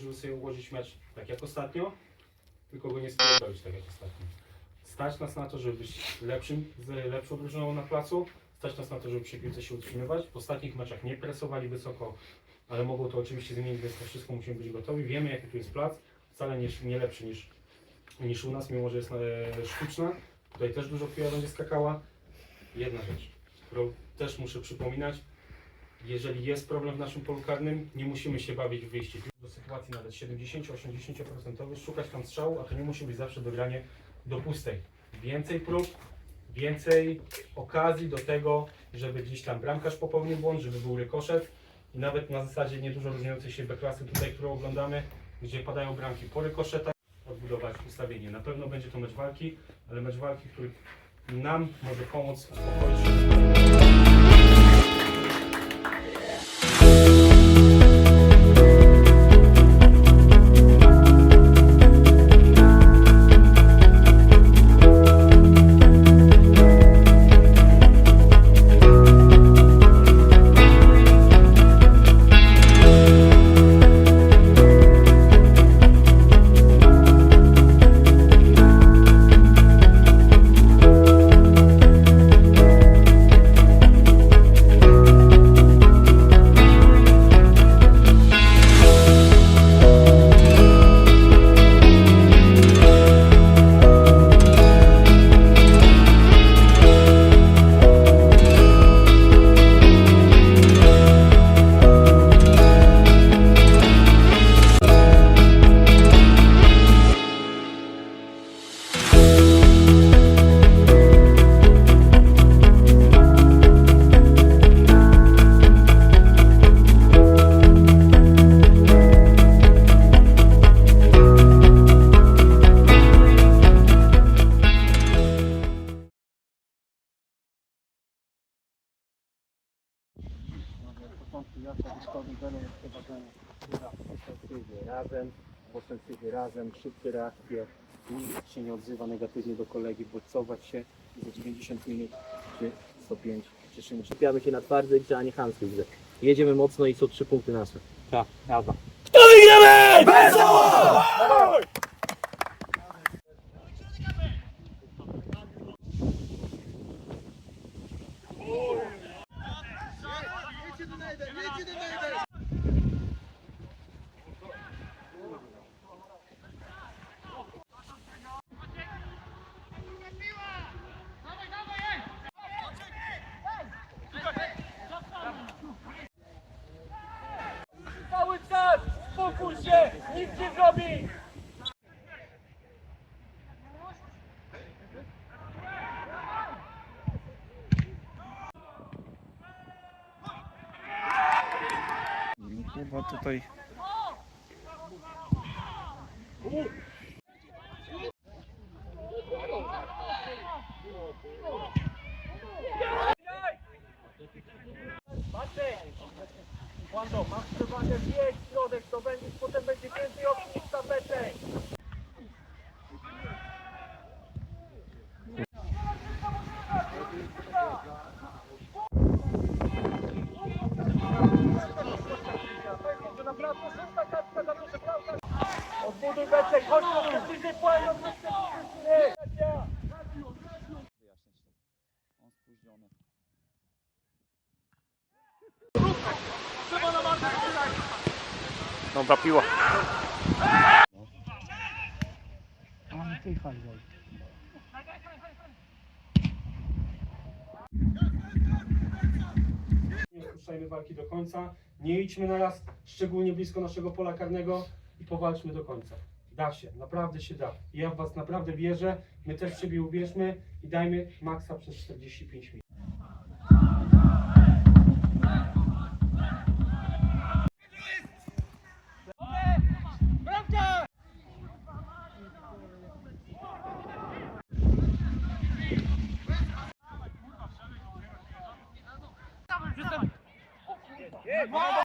Żeby sobie ułożyć mecz tak jak ostatnio, tylko go nie spróbować tak jak ostatnio. Stać nas na to, żeby być lepszym, z lepszą drużyną na placu, stać nas na to, żeby przy piłce się utrzymywać. W ostatnich meczach nie presowali wysoko, ale mogło to oczywiście zmienić, więc to wszystko musimy być gotowi. Wiemy jaki tu jest plac, wcale nie, nie lepszy niż, niż u nas, mimo że jest e, sztuczna. Tutaj też dużo piła będzie skakała. Jedna rzecz, którą też muszę przypominać, jeżeli jest problem w naszym polu karnym, nie musimy się bawić w wyjście do sytuacji nawet 70-80%, szukać tam strzału, a to nie musi być zawsze dogranie do pustej. Więcej prób, więcej okazji do tego, żeby gdzieś tam bramkarz popełnił błąd, żeby był rykoszet i nawet na zasadzie niedużo różniącej się B-klasy tutaj, którą oglądamy, gdzie padają bramki po rykoszetach, odbudować ustawienie. Na pewno będzie to mecz walki, ale mecz walki, który nam może pomóc uspokoić się. Ofensywnie razem, w ofensywie razem, szybkie reakcje, nikt się nie odzywa negatywnie do kolegi, bodźcować się i za 90 minut czy 105 cieszymy się. Skupiamy się na twardej grze, a nie chamskiej grze. Jedziemy mocno i są trzy punkty nasze. Tak, prawda. Cały Spokój się! Nic nie zrobi! Chyba tutaj Maciek! Dobra piła. nie spuszczajmy walki do końca, nie idźmy na raz szczególnie blisko naszego pola karnego i powalczmy do końca. Da się, naprawdę się da. Ja w Was naprawdę wierzę, my też w siebie uwierzmy i dajmy maksa przez 45 minut. Yeah,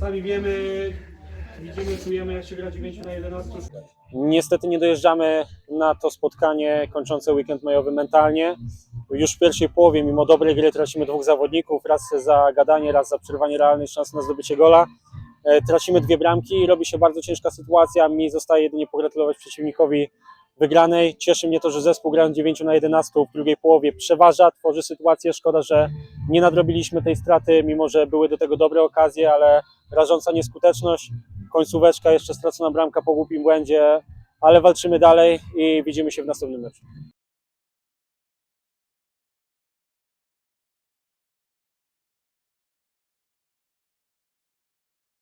Sami wiemy, widzimy, czujemy jak się gra 9 na 11. Niestety nie dojeżdżamy na to spotkanie kończące weekend majowy mentalnie. Już w pierwszej połowie, mimo dobrej gry, tracimy dwóch zawodników, raz za gadanie, raz za przerwanie realnej szansy na zdobycie gola. E, Tracimy dwie bramki, robi się bardzo ciężka sytuacja. Mi zostaje jedynie pogratulować przeciwnikowi wygranej. Cieszy mnie to, że zespół grając 9 na 11 w drugiej połowie przeważa, tworzy sytuację. Szkoda, że nie nadrobiliśmy tej straty, mimo że były do tego dobre okazje, ale rażąca nieskuteczność końcóweczka, jeszcze stracona bramka po głupim błędzie, ale walczymy dalej i widzimy się w następnym meczu.